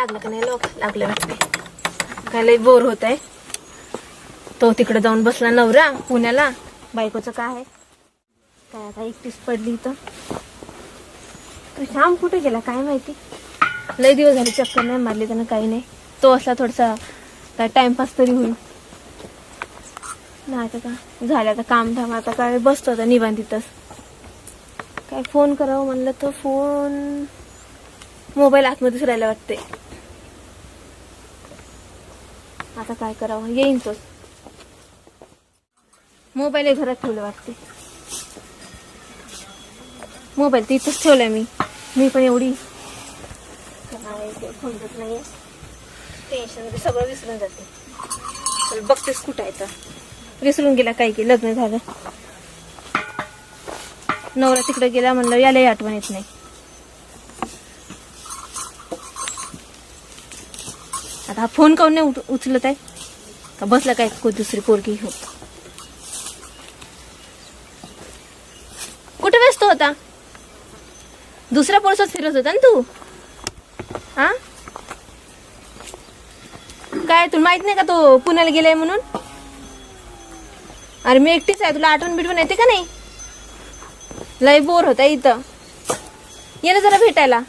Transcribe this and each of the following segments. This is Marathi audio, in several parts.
लागलं का नाही? लोक लागलं वाटते काय लय बोर होत आहे तो तिकडे जाऊन बसला नवरा पुण्याला. बायकोचं काय आहे? काय आता एकटीच पडली इथं. तू श्याम कुठे गेला? काय माहिती? लय दिवस झाले चक्कर नाही मारली त्यानं काही नाही. तो असला थोडासा काय टाइमपास तरी होईल. नाही आता का? झालं आता काम धाम आता काय बसतो आता निबंधितच काय फोन करावं म्हणलं तर फोन मोबाईल आतमध्येच राहायला वाटते आता काय करावं? येईन तोच मोबाईल घरात ठेवलं वाटते मोबाईल तर इथंच ठेवलाय मी. मी पण एवढी समजत नाही टेन्शन सगळं विसरून जाते. बघतेस कुठं आहे तर. विसरून गेला काय की लग्न झालं. नवरा तिकडे गेला म्हणलं यालाही आठवण येत नाही. हा फोन काऊन नाही उचलत आहे? का बसला काय कोण दुसरी पोरगी घेऊन? कुठे व्यस्त होता? दुसऱ्या पोरसात फिरत होता ना तू? हा? काय तुला माहीत नाही का तो पुण्याला गेलाय म्हणून? अरे मी एकटीच आहे तुला आठवण बिटवण येते का नाही? लय बोर होता इथं. ये ना जरा भेटायला.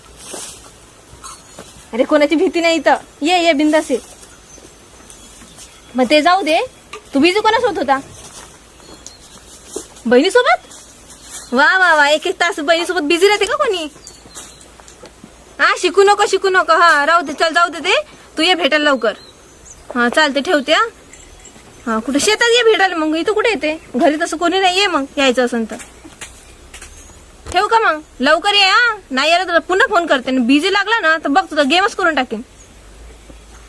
अरे कोणाची भीती नाही इथं. ये ये बिंदास ये. मग ते जाऊ दे. तू बिझी कोणासोबत होता? बहिणीसोबत? वा वा वा एक एक तास बहिणीसोबत बिझी राहते का कोणी? हा शिकू नको शिकू नको. हा राहू दे चल जाऊ दे ते. तू ये भेटायला लवकर. हा चालते ठेवते हा. कुठे? शेतात ये भेटायला मग. इथं कुठे येते? घरी तसं कोणी नाही. ये मग यायचं असेल तर. ठेवू का मग? लवकर ये हा. नाही आलं तर पुन्हा फोन करते. बिझी लागला ना तर बघ तुझा गेमच करून टाकेन.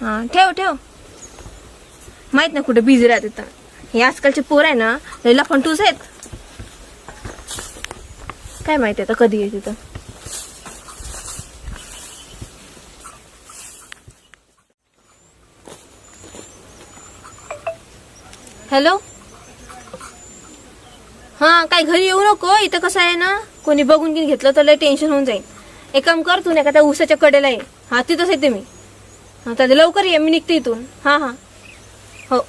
हा ठेव ठेव. माहीत नाही कुठे बिझी राहते तर. हे आजकालचे पोर आहे ना लईला फंटूस आहेत. काय माहिती आता कधी येते तर. हॅलो हा काय घरी येऊ नको? इथं कसं आहे ना? कोणी बघून घेऊन घेतलं तर लय टेन्शन होऊन जाईल. एक काम कर तू नाही का त्या उसाच्या कडेला ये. हा तिथंच येते मी. हा त्या लवकर ये मी निघते इथून. हा हा. हो.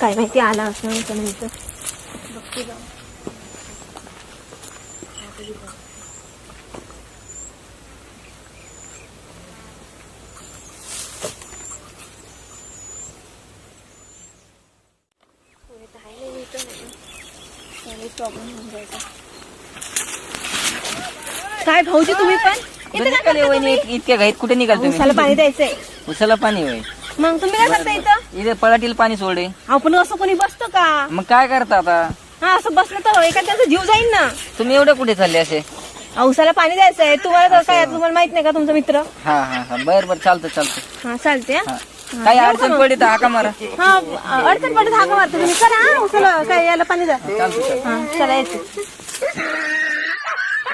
काय माहिती आला असं का नाही तर बघते जाऊन. कोणी तर आहे नाही इथं नाही. होऊन जायचा. काय भाऊजी तुम्ही पण? इतक्या घाईत कुठे निघाल उसाला तुम्ही पाणी द्यायचंय. उसाला पाणी होय. मग तुम्ही काय करता इथं? इथे पळाटील पाणी सोडे. आपण असं कोणी बसतो का? मग काय करता आता? हा असं बसलं तर एखाद्याचा जीव जाईल ना. तुम्ही एवढे कुठे चालले असे? औसाला पाणी द्यायचंय. तुम्हाला काय तुम्हाला माहीत नाही का तुमचा मित्र? हा हा हा. बर बर. चालतं चालतं. हा चालते हा. काही अडचण पडली तर हाका मारा. हा अडचण पडत हाका मारतो तुम्ही करा हा उसाला काय याला पाणी द्या. हा चला येते.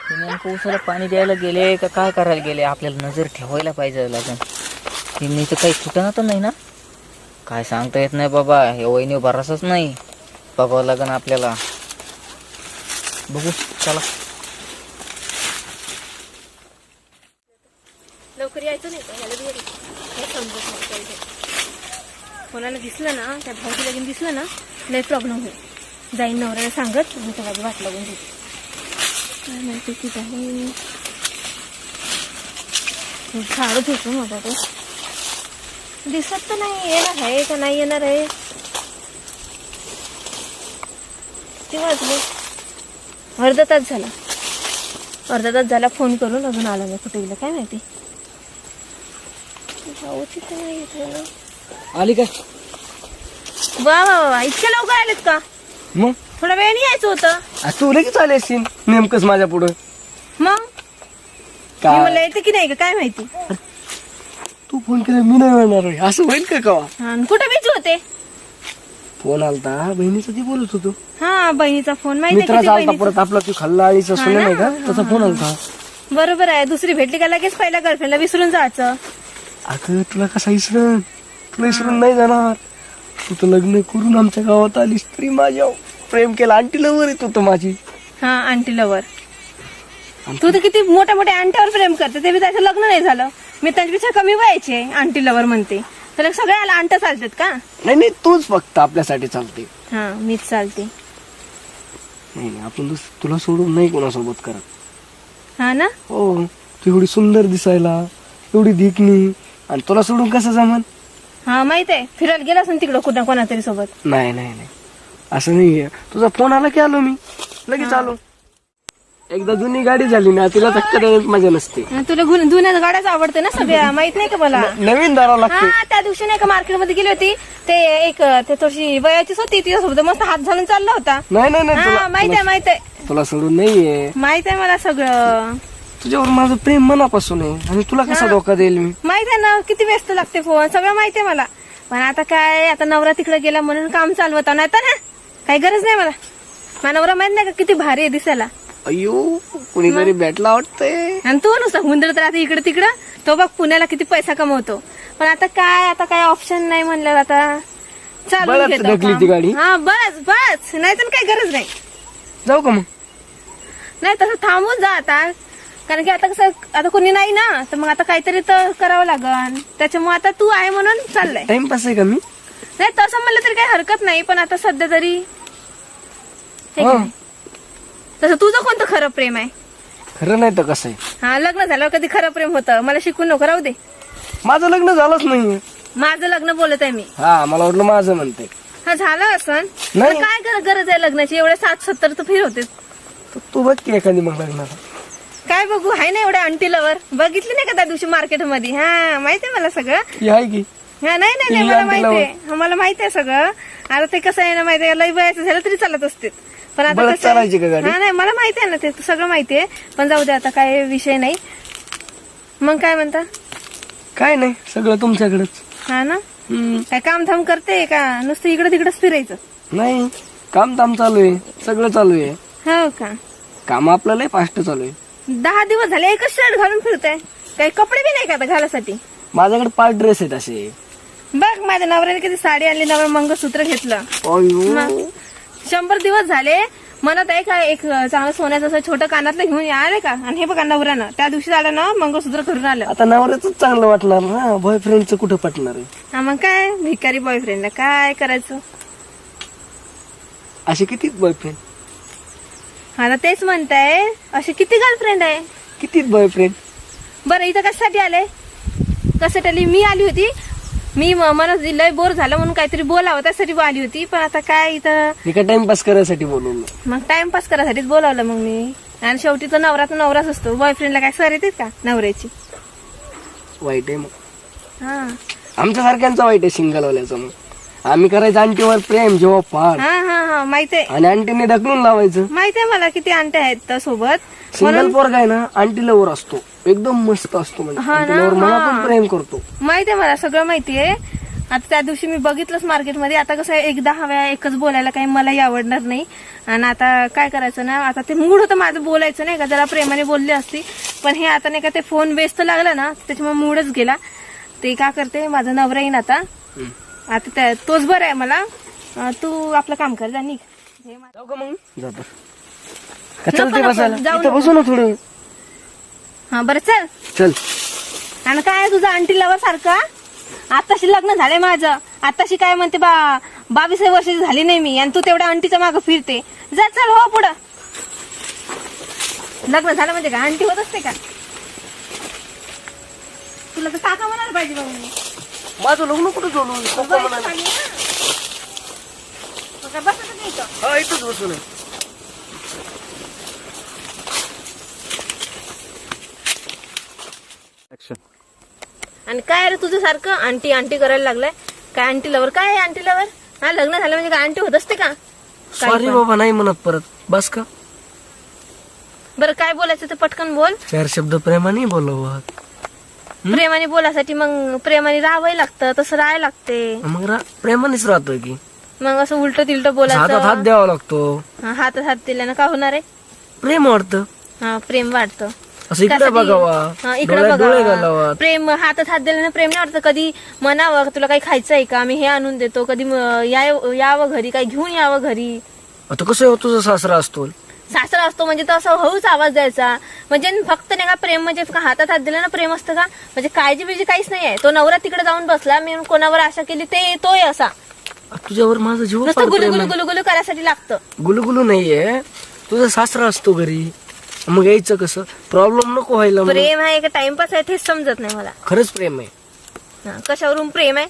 ते नेमकं उसाला पाणी द्यायला गेले का काय करायला गेले? आपल्याला नजर ठेवायला पाहिजे लागेल. ते मी तर काही कुठं तर नाही ना. काय सांगता येत नाही बाबा हे वहिनी भरोसाच नाही. बघावं लागेल आपल्याला. बघू चला. लवकर यायचं नाही समजत नव्हतं इथे कोणाला दिसलं ना त्या भाऊची लगीन दिसलं ना लय प्रॉब्लेम होईल. जाईन नवऱ्याला सांगत मी त्याला वाट लागून देते काय माहिती की जाईन झाडू घेतो माझा तो दिसत तर नाही येणार आहे का नाही येणार आहे. किती वाजले? अर्धा तास झाला. अर्धा तास झाला फोन करून अजून आला नाही कुठे गेलं. काय माहिती भाऊ तिथे नाही येत आहे ना आली काय? वा वा वा इतक्या लवकर आलेत का? मग? थोडा वेळ यायचं होतं. आ, तू लगेच आले असशील नेमकंच माझ्या पुढं. मग? मी काय? मला येते की नाही का काय माहिती? तू फोन केला मी नाही येणार होय. असं होईल का कवा? हा, आणि कुठे बिझी होते? फोन आलता. बहिणीचा ती बोलत होतो. हा बहिणीचा फोन. माहिती आहे मित्राचा किती आलता बहिणीचा? परत आपला तू खाल्ला हा सुने? नाही का तसा फोन आलता. बरोबर आहे. दुसरी भेटली का लगेच पहिल्या गर्लफ्रेंडला विसरून जायचं. अगं तुला कसा इसरण तुला इसरून नाही जाणार. तू तर लग्न करून आमच्या गावात आलीस तरी माझ्या प्रेम केलं. आंटी लवर येत होतं माझी. हा आंटी लवर तू तर किती मोठ्या मोठ्या आंट्यावर प्रेम करते. ते बी त्याचं लग्न नाही झालं. मी त्यांच्यापेक्षा कमी वयाचे आंटी लवर म्हणते. तर सगळ्याला अंट चालतात का? नाही नाही तूच फक्त आपल्यासाठी चालते. हा मीच चालते. नाही नाही, आपण दुस- तुला सोडून नाही कोणासोबत करत. हा ना? हो तू एवढी सुंदर दिसायला एवढी देखणी आणि तुला सोडून कसं जमन? हा माहीत आहे. फिरायला गेला असं तिकडं कुठं कोणातरी सोबत. नाही नाही नाही. असं नाहीये तुझा फोन आला की आलो मी. लगेच आलो. एकदा जुनी गाडी झाली ना तिला धक्का देण्यात मजा नसते. हा, तुला गुन- जुन्या गाड्याच आवडते ना सगळ्या माहीत नाही का मला? नवीन दारा लागते. हा त्या दिवशी नाही का मार्केटमध्ये गेली होती. ते एक ते थोडीशी वयाचीच होती तिच्यासोबत मस्त हात घालून चालला होता. नाही नाही नाही हा तुला माहीत आहे माहीत आहे. तुला सोडून नाहीये. माहीत आहे मला सगळं. तुझ्यावर माझं प्रेम मनापासून आहे. आणि तुला कसा धोका देईल मी? माहीत आहे ना किती व्यस्त लागते फोन सगळं माहिती आहे मला. पण आता काय आता नवरा तिकडे गेला म्हणून काम चालवता. नाही तर ना काही गरज नाही मला. माझा नवरा माहीत नाही का किती भारी आहे दिसायला. अयो कुणीतरी भेटला वाटतंय. आणि तू नुसता हुंदरत राहते इकडे तिकडं. तो बघ पुण्याला किती पैसा कमवतो. पण आता काय आता काय ऑप्शन नाही म्हणलं आता. चालू बरंच ढकली ती गाडी. हा बस बस नाही तर काही गरज नाही. जाऊ का मग? नाही तसं थांबून जा आता. कारण की आता कसं आता कोणी नाही ना तर मग आता काहीतरी तर करावं लागन. त्याच्यामुळे आता तू आहे म्हणून चाललंय. टाइमपास आहे का मी? नाही तसं म्हणलं तरी काही हरकत नाही पण आता सध्या तरी हे की हा. नाही? तसं तुझं कोणतं खरं प्रेम आहे? खरं नाही तर कसं आहे? हा लग्न झाल्यावर कधी खरं प्रेम होतं? मला शिकून नको राहू दे. माझं लग्न झालंच नाहीये. माझं लग्न बोलत आहे मी. हा मला वाटलं माझं म्हणते. हा झालं असं नाही. काय गर- गरज आहे लग्नाची? एवढे सात सत्तर तर फिरवते तर तू बघ की एखादी मग लग्नाला. काय बघू आहे ना एवढ्या अंटी लवर बघितली नाही का त्या दिवशी मार्केटमध्ये? हा माहिती आहे मला सगळं? ही आहे की? हा नाही नाही नाही ही मला aunty माहिती आहे. हा, मला माहिती आहे सगळं. आता ते कसं आहे ना माहिती आहे लय वयाचं झालं तरी चालत असते पण आता कसं चालायची का गाडी? हा नाही मला माहिती आहे ना ते सगळं माहिती आहे. पण जाऊ दे आता काय विषय नाही. मग काय म्हणता? काय नाही सगळं तुमच्याकडेच. हा ना? हम्म. काय काम धाम करते का? नुसतं इकडे तिकडेच फिरायचं? नाही काम ताम चालू आहे. सगळं चालू आहे. हो का? काम आपल्याला लय फास्ट चालू आहे. दहा दिवस झाले एकच शर्ट घालून फिरताय. काही कपडे बी नाही का आता घालासाठी? माझ्याकडे पाच ड्रेस आहेत असे. बघ माझ्या नवऱ्याने किती साडी आणली नवरा मंगळसूत्र घेतलं. अयो शंभर दिवस झाले म्हणत आहे का एक चांगलं सोन्याचं असं छोटं कानातलं घेऊन या आले का? आणि हे बघा नवऱ्यानं त्या दिवशी झालं ना मंगळसूत्र करून आलं. आता नवऱ्याच चांगलं वाटणार ना बॉयफ्रेंडचं कुठं पटणार आहे? हा मग काय? भिकारी बॉयफ्रेंडला काय करायचं? असे किती बॉयफ्रेंड आता तेच म्हणताय. असे किती गर्लफ्रेंड आहे? किती बॉयफ्रेंड बरं इथं कशासाठी आले? कशासाठी? मी आली होती. मी म- मला लय बोर झालं म्हणून काहीतरी बोलावं त्यासाठी आली होती. पण आता काय इथं? मी टाइमपास करायसाठी बोलवलं. मग टाइमपास करायसाठीच बोलावलं मग मी. आणि शेवटी तो नवरा तर नवराच असतो. बॉयफ्रेंडला काय सर येतात का? नवऱ्याची? वाईट आहे मग. हा. आमच्या सारख्यांचा वाईट आहे सिंगल वाल्याचं मग. आम्ही करायचं आंटीवर प्रेम जेव्हा फार हा हा हा माहिती आहे. आणि आंटीने ढकलून लावायचं. माहिती आहे मला किती आणते आहेत त्या सोबत. सिंगल पोरगा आहे ना आंटी लवर असतो. एकदम मस्त असतो म्हणजे. हा आंटी लवर मला हा. पण प्रेम करतो. माहिती आहे मला सगळं माहिती आहे. आता त्या दिवशी मी बघितलंच मार्केटमध्ये. आता कसं आहे, एकदा हव्या एकच बोलायला काही मलाही आवडणार नाही. आणि आता काय करायचं ना आता ते मूड होतं माझं बोलायचं नाही का? जरा प्रेमाने बोलली असती. पण हे आता नाही का ते फोन व्यस्त लागला ना त्याच्यामुळे मूडच गेला. ते का करते माझा नवरा येईन आता. आता त्या- तोच बरं आहे मला. अं, तू आपलं काम कर जा निघ. हे मा- जाऊ का मग? जातो का नको, चलते नको, बसायला? जाऊ इथं नको. बसू ना थोडं. हा बरं चल. चल. आणि काय तुझं आंटी लवर सारखं? आताशी लग्न झाले माझं. आताशी काय म्हणते बा बावीस वर्षाची झाली नाही मी आणि तू तेवढ्या आंटीच्या मागं फिरते. जा चल हो पुढं. लग्न झालं म्हणजे का आंटी होत असते का? तुला तर काका म्हणायला पाहिजे बघ मी. माझं लग्न कुठं जोडू उभं इथं खाली ना. मग काय बसायचं नाही इथं? हा इथंच बसू ना आणि काय रे तुझं सारखं? आंटी आंटी करायला लागलाय. काय आंटी लवर काय आहे आंटी लवर हा लग्न झालं म्हणजे काय? आंटी होत असते का? काही सॉरी पण. बाबा नाही म्हणत परत. बस का? बरं काय बोलायचं ते पटकन बोल. चार शब्द प्रेमाने बोलव. प्रेमाने बोलासाठी मग प्रेमाने राहावं लागतं तसं राहायला लागते. मग रा- प्रेमानेच राहतोय की. मग असं उलट तिलट हातात हात बोलायचं द्यावा लागतो. हा, हातात हात दिल्यानं काय होणार आहे? प्रेम वाटतं हा प्रेम वाटतं असं इकडे त्यासाठी- बघावा. हा, इकडे डोळ्यात डोळे बघावा. घालावा प्रेम हातात हात दिल्यानं प्रेम नाही वाटतं कधी म्हणावं तुला काही खायचं आहे का? मी हे आणून देतो. कधी म- याव- यावं घरी काही घेऊन यावं घरी. आता कसं आहे तुझा सासरा असतो. सासरा असतो म्हणजे तो असं हळूच आवाज द्यायचा. म्हणजे फक्त नाही का प्रेम म्हणजे का हातात हात दिला ना प्रेम असतं का? म्हणजे काळजी बिळजी काहीच नाही आहे तो नवरा तिकडे जाऊन बसला मी कोणावर आशा केली ते तोय असा. तुझ्यावर माझं जीव नुसतं गुलू गुलू गुलू गुलू करायसाठी लागतं. गुलगुलू नाहीये. तुझा सासरा असतो घरी. मग यायचं कसं? प्रॉब्लेम नको व्हायला मग. प्रेम आहे का टाइमपास आहे तेच समजत नाही मला. खरंच प्रेम आहे. हा, कशावरून प्रेम आहे?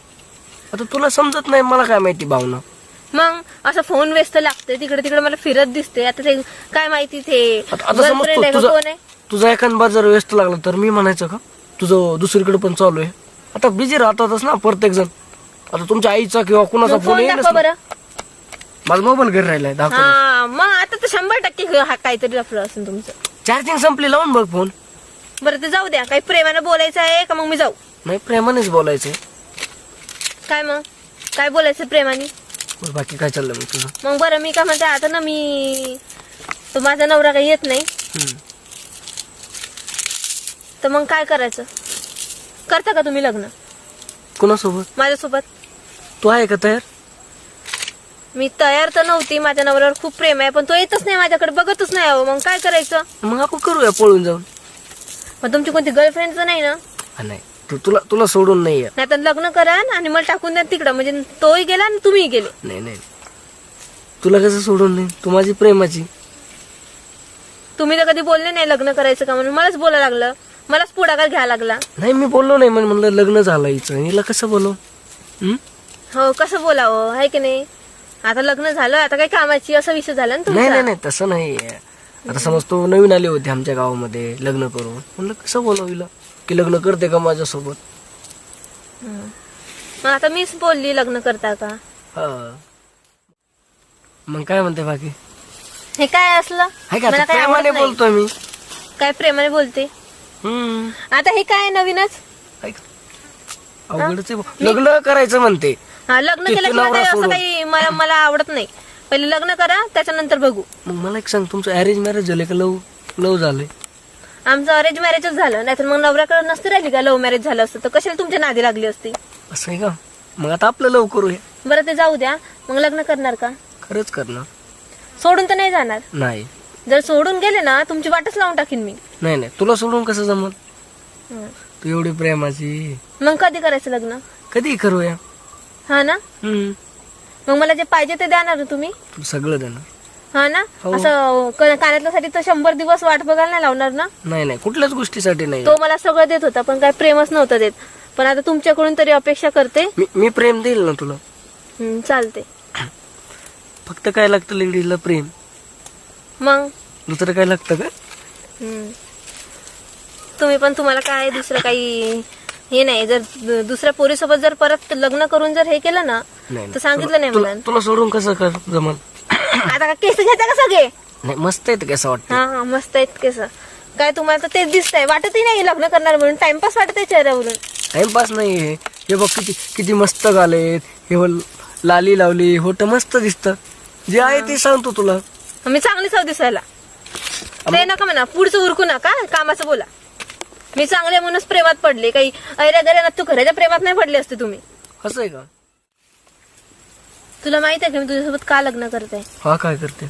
आता तुला समजत नाही मला काय माहिती भावना. मग असं फोन व्यस्त लागते तिकडे तिकडे मला फिरत दिसते आता ते काय माहिती ते आता आता समज गर्लफ्रेंड तू आहे का तुझा कोण आहे? तुझा एखाद जर व्यस्त लागला तर मी म्हणायचं का? तुझं दुसरीकडे पण चालू आहे. आता बिझी राहतातच ना प्रत्येक जण. आता तुमच्या आईचा किंवा कुणाचा मग फोन फोन येईलच दाखवा ना. बरं. माझा मोबाईल घरी राहिलाय दाखव हा मग आता तर शंभर टक्के हा काहीतरी लफडं असेल तुमचं. चार्जिंग संपली लावून बघ फोन बरं ते जाऊ द्या. काही प्रेमानं बोलायचं आहे का मग मी जाऊ? नाही प्रेमानेच बोलायचंय. काय मग? काय बोलायचं प्रेमाने? बरं, बाकी काय चाललं मग तुझं? मग बरं मी काय म्हणते आता ना मी तो माझा नवरा काही येत नाही. हम्म. तर मग काय करायचं? करता का तुम्ही लग्न? कुणासोबत? माझ्यासोबत. तू आहे का तयार? मी तयार तर नव्हती माझ्या नवऱ्यावर खूप प्रेम आहे पण तो येतच नाही माझ्याकडे बघतच नाही अहो. मग काय करायचं? मग आपण करूया पळून जाऊन. मग तुमची कोणती गर्लफ्रेंड तर नाही ना? हा, नाही. तू तुला तुला सोडून नाही आहे नाही तर लग्न करा आणि मला टाकून द्या तिकडं. म्हणजे तोही गेला आणि तुम्ही गेले. नाही नाही. तुला कसं सोडून नाही तू माझी प्रेमाची. तुम्ही तर कधी बोलले नाही लग्न करायचं का म्हणून. मलाच बोलायला लागलं. मलाच पुढाकार घ्यायला लागला. नाही मी बोललो नाही. म्हणजे म्हणलं लग्न झालं हिचं हिला कसं बोलव हम्म? हो कसं बोलावं? आहे की नाही? आता लग्न झालं. आता काही कामाची असं विषय झाला ना नाही नाही तुमचा? नाही तसं नाही आता समज तू नवीन आले होते आमच्या गावामध्ये लग्न करून. म्हणलं कसं बोलव हिला? की लग्न करते का माझ्यासोबत? मग आता मीच बोलली लग्न करता का? हा. मग काय म्हणते बाकी? हे काय असलं? आहे का मला आता काय प्रेमाने नाही. बोलतोय मी. काय प्रेमाने बोलते? हम्म. आता हे काय नवीनच. अवघडच आहे बुवा. लग्न करायचं म्हणते. हा लग्न ते केल्याशिवाय नवरा काही असं सोडून. काही मला मला आवडत नाही. पहिले लग्न करा त्याच्यानंतर बघू. मग मला एक सांग तुमचं अरेंज मॅरेज झाले का? लव लव झालंय? आमचं अरेंज मॅरेजच झालं नाहीतर मग नवऱ्याकडे नसती राहिली का लव्ह मॅरेज झालं असतं? तर कशाला तुमच्या नादी लागली असती? असं आहे का? मग आता आपलं लव करूया बरं ते जाऊ द्या. मग लग्न करणार का? खरंच करणार. सोडून तर नाही जाणार. नाही. जर सोडून गेले ना तुमची वाटच लावून टाकीन मी. नाही नाही. तुला सोडून कसं जमल? हं. तू एवढी प्रेमाची. मग कधी करायचं लग्न? कधी करूया? हा ना? हम्म मग मला जे पाहिजे ते देणार ना तुम्ही? तू सगळं देणार. हा ना? हो. असं क- कानातल्यासाठी तर शंभर दिवस वाट बघायला नाही लावणार ना? नाही नाही कुठल्याच गोष्टीसाठी नाही. तो मला सगळं देत होता पण काय प्रेमच नव्हतं देत. पण आता तुमच्याकडून तरी अपेक्षा करते. मी मी प्रेम देईल ना तुला? हं, चालते फक्त काय लागतं लेडीजला प्रेम? मग? दुसरं काय लागतं का? हं. तुम्ही पण तुम्हाला काय दुसरं काही हे नाही जर दु- दुसऱ्या पोरीसोबत जर परत लग्न करून जर हे केलं ना नाही तर सांगितलं नाही तुला मला. तुला सोडून कसं कर जमल आता का केस घेता का सगळे? नाही मस्त येतं कसं वाटतं. हा हा मस्त आहेत केस. काय तुम्हाला तर तेच दिसतंय. वाटतही नाही लग्न करणार म्हणून. टाइमपास वाटत चेहऱ्यावरून. टाइमपास नाही हे हे बघ किती किती मस्त गालेत हे बघ लाली लावली. होट मस्त दिसत. जे आहे ते सांगतो तुला. मी चांगली चव दिसायला. ते नका म्हणा. पुढचं उरकू नका. कामाचं बोला. मी चांगले म्हणूनच प्रेमात पडले. काही ऐऱ्या गऱ्या तू घराच्या प्रेमात नाही पडले असते तुम्ही. असं आहे का? तुला माहीत आहे का मी तुझ्यासोबत का लग्न करते? हा काय करते?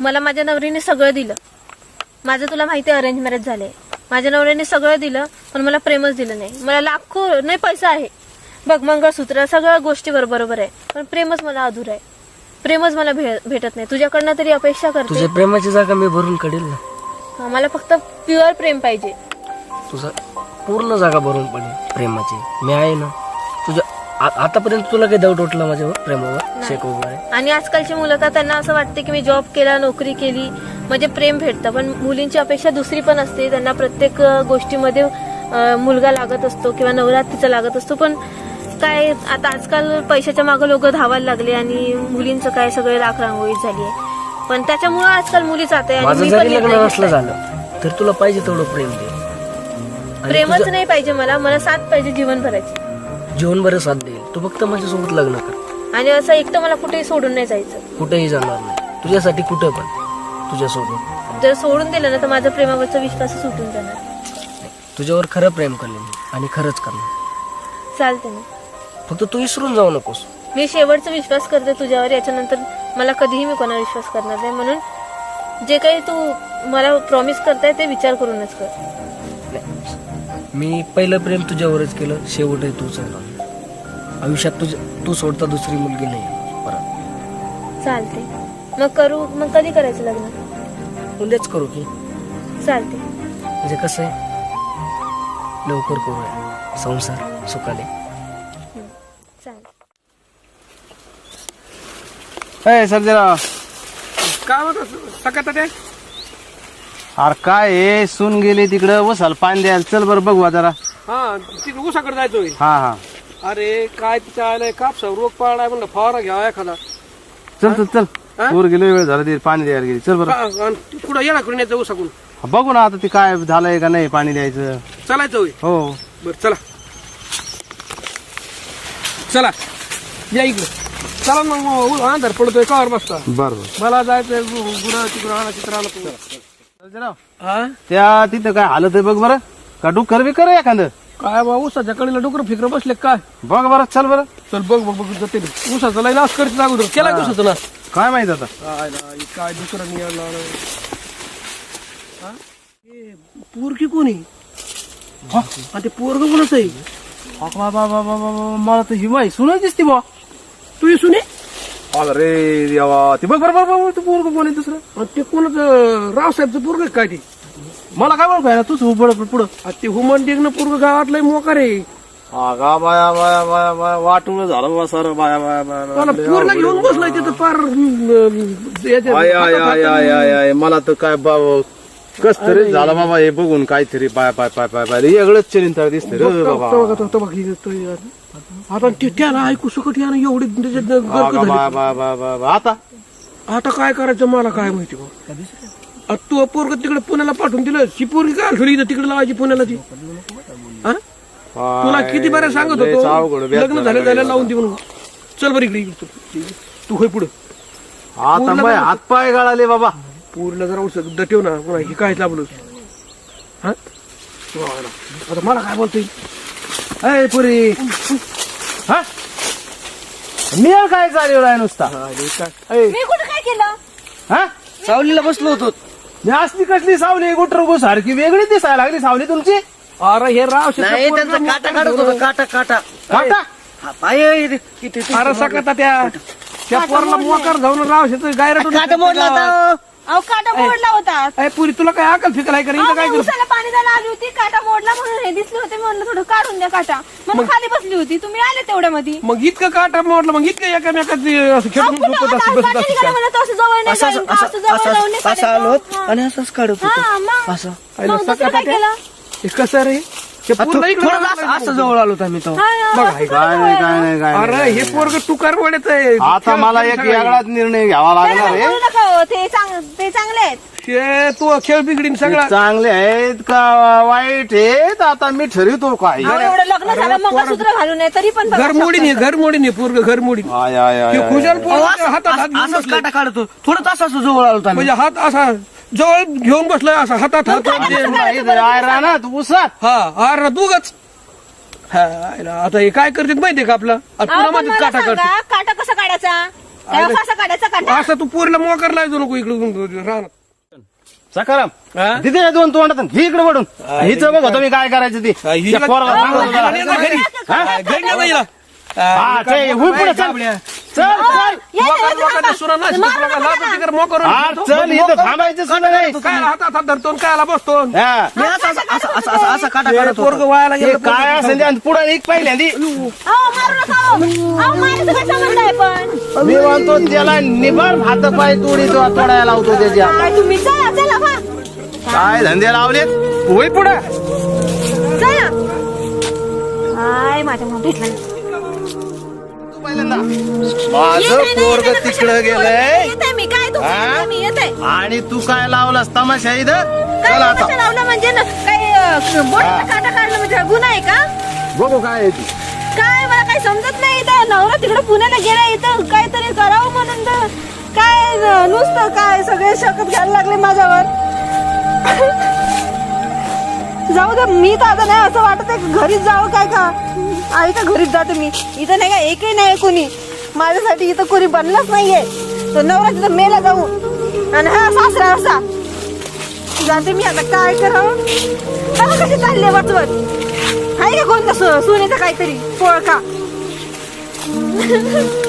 मला माझ्या नवरीने सगळं दिलं. माझं तुला माहिती आहे अरेंज मॅरेज झाले माझ्या नवऱ्याने सगळं दिलं पण मला प्रेमच दिलं नाही. मला लाखो नाही पैसा आहे. बघ मंगळसूत्र सगळ्या गोष्टीवर बरोबर आहे. पण प्रेमच मला अधूर आहे. प्रेमच मला भेटत नाही. तुझ्याकडनं तरी अपेक्षा करते. तुझ्या प्रेमाची जागा मी भरून काढेल ना? हा, मला फक्त प्युअर प्रेम पाहिजे. तुझा पूर्ण जागा भरून पडेल प्रेमाची. मी आहे ना तुझ्या आ- आतापर्यंत तुला काही डाऊट उठला माझ्यावर प्रेमावर? शेक वगैरे? आणि आजकालची मुलं का त्यांना असं वाटते की मी जॉब केला नोकरी केली म्हणजे प्रेम भेटतं. पण मुलींची अपेक्षा दुसरी पण असते. त्यांना प्रत्येक अ, गोष्टीमध्ये अ, मुलगा लागत असतो किंवा नवरात तिचा लागत असतो. पण काय आता आजकाल पैशाच्या मागे लोक धावायला लागले आणि मुलींचं काय सगळे राख रांगोळीत झाली आहे पण त्याच्यामुळे आजकाल मुली जाते आणि माझं मी पण जरी लग्न निर्णय नसलं घेतलाय. झालं तर तुला पाहिजे तेवढं प्रेम दे. आणि प्रेमच तुझं नाही पाहिजे मला. मला साथ पाहिजे जीवन भरायची जीवन बरं साथ देईल तू फक्त माझ्यासोबत लग्न कर. आणि असं एकटं मला कुठेही सोडून नाही जायचं. कुठेही जाणार नाही. तुझ्यासाठी कुठे पण. तुझ्यासोबत. जर सोडून दिलं ना तर माझा प्रेमावरचा विश्वास सुटून जाणार. तुझ्यावर खरं प्रेम करेन मी आणि खरंच करणार. चालते ना. फक्त तू विसरून जाऊ नकोस. मी शेवटचा विश्वास करते तुझ्यावर याच्यानंतर मला कधीही मी कोणावर विश्वास करणार नाही. म्हणून जे काही तू मला प्रॉमिस करताय ते विचार करूनच कर. मी पहिलं प्रेम तुझ्यावरच केलं शेवटही तूच आहे आयुष्यात तुझ तू सोडता दुसरी मुलगी नाही. परत चालते. मग करू मग कधी करायचं लग्न? उद्याच करू की. चालते. म्हणजे कसं आहे? लवकर करूया. संसार सुखाने. चालते ए सर्जेराव काय होत? सकाळ ते अरे काय हे? सून गेली तिकडं. वसाल पाणी द्यायला. चल बरं बघू जरा. हा तिथे उसाकडे जायचोय. हा हा. अरे काय तिच्या आलाय? कापसा रोग पाळलाय म्हणलं फवारा घ्यावा एखादा. चल चल चल. हा? पोर गेलो वेळ झाला ते पाणी द्यायला गेली. चल बरं. का- ती कुठं येणार करून यायचं उसाकडून बघू ना आता ते काय झालंय का नाही पाणी द्यायचं. चालायचं होय? हो. बर चला. चला. या इकडे. चला मग मग अंधार पडतोय कावर बसता. बरं बरं. मला जायचंय गुडा तिकडं आणा चित्र आणा हा? त्या तिथं काय हालत आहे बघ बरं. का डुक्कर बी कर एखादं? काय बा उसाच्या कडीला डोकर फिकर बसले काय बघ बरं चल बरं. चल बघ बघ बघ जाते उसाचा लय नाश करते अगोदर. केला का उसाचा नाश काय माहीत आता? काय ना, काय दुसरं निघालं पोरगी कोणी आणि ते पोरग कोणाचं आहे? बा बा बा बा बा बा, मला तर ही माहिती सुनच दिसते बा. तू ही सुने? अरे देवा ते बघ बरं बरं बरं तू पोरग कोण आहे दुसरं? आणि ते कोणाचं रावसाहेबचं पोरग काय ते? मला काय म्हणतो तूच पुढं. पुढं ते हुमन डिग्न पोरग गावातलं मोकार आहे आगा बाया बाया बाया बाया वाटून झालं बा सर. बाया बाया बाया मला पोरला घेऊन बसलाय तिथं पार अं, याच्या आय आय आय आय आय आय. मला तर काय बाबा कस तरी झालं बाबा हे बघून काहीतरी पाय पाय पाय पाय पाय वेगळंच चिरिंता दिसते रे बाबा. तो. आता ते त्याला ऐकू सकट यानं एवढी त्याच्यात गर्क आगा झाली. बाया बाया बाया बाया बाया. आता? आता काय करायचं मला काय माहिती बा. आता तू पोरग तिकडे पुण्याला पाठवून दिलं. शी पोरगी काय ठेवली इथं तिकडे लावायची पुण्याला ती? हा? तुला किती बरं सांगत होतो? बेत लग्न झालं झालं लावून दे म्हणून. चल बरं इकडे इकडे चल. तू होय पुढे. आता मग हात पाय गळाले बाबा. पूर्ण जरा उलट दटेव ना. पुन्हा हे काय लाभलं हा? वा ना. आता मला काय बोलतोय? अय पुरी. हा? मिळ काय चालू आहे नुसता? मी कुठं काय केलं? हा? सावलीला बसलो होतो. मी असली कसली सावली गुटर सारखी वेगळी दिसायला लागली सावली तुमची? अरे हे राव नाही त्यांचा काटा काढत होतो काटा काटा. काटा? हा, पाय किती अरे सकाळ त्या त्या पोराला मोकार जाऊन राव शेत गायरट काटा मोडला होता काटा मोडला होता पुरी तुला काय अकल फिकल आहे का रे? अहो, इथं काय करू? उसाला पाणी द्यायला आली होती काटा मोडला म्हणून हे दिसले होते म्हणलं थोडं काढून द्या काटा. मग खाली बसली होती तुम्ही आले तेवढ्यामध्ये. मग इतकं काटा मोडलं मग इतकं एकामेकात असं खेळून झोपत असं बसत काटा असं असं जवळ नाही असं आलो. हा. आणि असंच काढत होतो. असं. कसं रे? हे पूर्ण इकडं थोडं असं- असं जवळ आलो होतो आम्ही तो. बघा, असं काय नाही काय नाही काय नाही, अरे काय नाही. पोरग तुकार वड्याच आहे. आता मला एक वेगळाच निर्णय घ्यावा लागणार त्याला आहे. बोलू नका हो, ते चांग- ते चांगले आहेत. तू खेळ बिघडीन सगळा. चांगले आहेत का वाईट आहेत? आता मी ठरवतो काय. अहो, एवढं लग्न झालं मंगळसूत्र घालून आहे तरी पण बघा घर मोडीन हे घर मोडीन हे पोरग घर मोडीन. आय आय आय आय, खुशाल आय. पोरग अहो, असं- हातात हात घेऊन असंच बसलंय. काटा काढतो. थोडं तास असं जवळ आलो आम्ही. म्हणजे हात असा जवळ घेऊन बसलाय असा हातात हात. रानात उसात. हा अरे तूगच हा आयला, आता हे काय करते माहितीये का आपलं? आता अहो, पुन्हा काटा काढते सांगा, काटा कसा काढायचा? तेव्हा काढायचा काटा? असं तू पोरीला मोकार लायचो नको इकडे राहणार सकाराम हा? तिथे ना दोन तोंडात घे इकडे वडून हिचं बघ होतं मी काय करायचं ते? हा, त्या पोराला सांगत होतो घरी. हा? हा, ते हुई पुढे चल. चल चल. हा. चल इथं थांबायचं सुद्धा नाही काय हातात हात धरतो आणि कायला बसतो हा. मी असं असं असं असं असं असं काटा काढत पोरग वायाला हे गेलं काय असेल ते पुढे एक पहिल्यांदी. अहो, मारू नका हो. अहो, मारायचं काय संबंध आहे पण? मी म्हणतो त्याला निभार हात पाय तोडी तो तोडायला लावतो त्याच्या. काय तुम्ही चला चला वा काय धंदे लावलेत? होय पुढे. चला. काय माझ्या मग भेटला नाही. पहिल्यांदा येत माझं पोरग तिकडं गेलंय. मी काय तू हा? मी येत आहे आणि तू काय लावलास तमाशा इथं? काय चल आता. तमाशा लावला म्हणजे ना काही अं, बोटाचा काटा काढलं म्हणजे गुन्हा आहे का? बघू काय आहे ती. काय मला काही समजत नाही इथं. नवरा तिकडे पुण्याला गेला इथं. काहीतरी करावं म्हणून तर. काय अं, नुसतं काय सगळे शकत घ्यायला लागले माझ्यावर. जाऊ दे मी तर आता नाही असं वाटत घरीच जावं काय का? आईच्या घरीच जाते मी. इथं नाही का एकही नाही कोणी. माझ्यासाठी इथं कोणी बनलंच नाहीये. तो नवरा तिथं मेला जाऊ आणि हा सासरा असा. जाते मी आता काय करावं? बघा कशी चालले वाचवत? आहे का कोणतं सु सुनीचा काहीतरी? पोळका?